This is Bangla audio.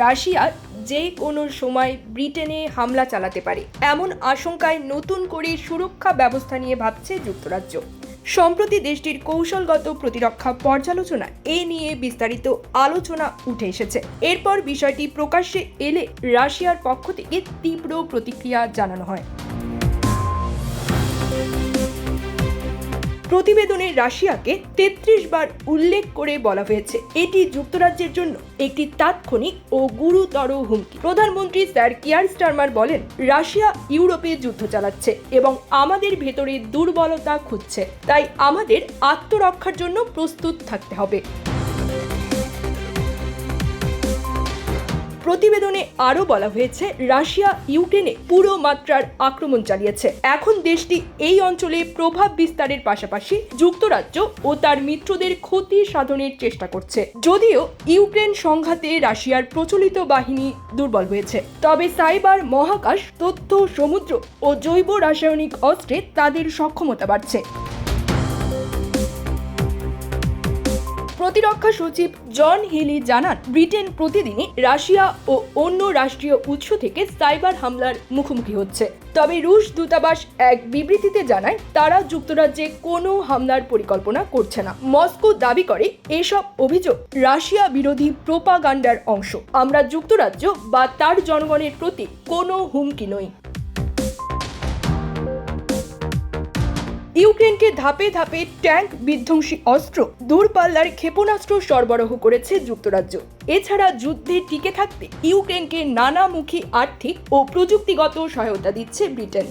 রাশিয়া যে কোনো সময় ব্রিটেনে হামলা চালাতে পারে। এমন আশঙ্কায় নতুন করে সুরক্ষা ব্যবস্থা নিয়ে ভাবছে যুক্তরাজ্য। সম্প্রতি দেশটির কৌশলগত প্রতিরক্ষা পর্যালোচনা এ নিয়ে বিস্তারিত আলোচনা উঠে এসেছে। এরপর বিষয়টি প্রকাশ্যে এলে রাশিয়ার পক্ষ থেকে তীব্র প্রতিক্রিয়া জানানো হয়। প্রতিবেদনে রাশিয়াকে তেত্রিশ বার উল্লেখ করে বলা হয়েছে। এটি যুক্তরাজ্যের জন্য একটি তাৎক্ষণিক ও গুরুতর হুমকি। প্রধানমন্ত্রী স্যার কিয়ার স্টারমার বলেন, রাশিয়া ইউরোপে যুদ্ধ চালাচ্ছে এবং আমাদের ভেতরে দুর্বলতা খুঁজছে। তাই আমাদের আত্মরক্ষার জন্য প্রস্তুত থাকতে হবে। প্রতিবেদনে আরও বলা হয়েছে, রাশিয়া ইউক্রেনে পুরো মাত্রার আক্রমণ চালিয়েছে। এখন দেশটি এই অঞ্চলে প্রভাব বিস্তারের পাশাপাশি যুক্তরাজ্য ও তার মিত্রদের ক্ষতি সাধনের চেষ্টা করছে। যদিও ইউক্রেন সংঘাতে রাশিয়ার প্রচলিত বাহিনী দুর্বল হয়েছে। তবে সাইবার মহাকাশ, তথ্য, সমুদ্র ও জৈব রাসায়নিক অস্ত্রে তাদের সক্ষমতা বাড়ছে। প্রতিরক্ষা সচিব জন হিলি জানান, ব্রিটেন প্রতিদিনই রাশিয়া ও অন্য রাষ্ট্রীয় উৎস থেকে সাইবার হামলার মুখোমুখি হচ্ছে। তবে রুশ দূতাবাস এক বিবৃতিতে জানায়, তারা যুক্তরাজ্যে কোনো হামলার পরিকল্পনা করছে না। মস্কো দাবি করে, এসব অভিযোগ রাশিয়া বিরোধী প্রোপাগান্ডার অংশ। আমরা যুক্তরাজ্য বা তার জনগণের প্রতি কোনো হুমকি নই। ইউক্রেনকে ধাপে ধাপে ট্যাঙ্ক বিধ্বংসী অস্ত্র, দূরপাল্লার ক্ষেপণাস্ত্র সরবরাহ করেছে যুক্তরাজ্য। এছাড়া যুদ্ধে টিকে থাকতে ইউক্রেনকে নানামুখী আর্থিক ও প্রযুক্তিগত সহায়তা দিচ্ছে ব্রিটেন।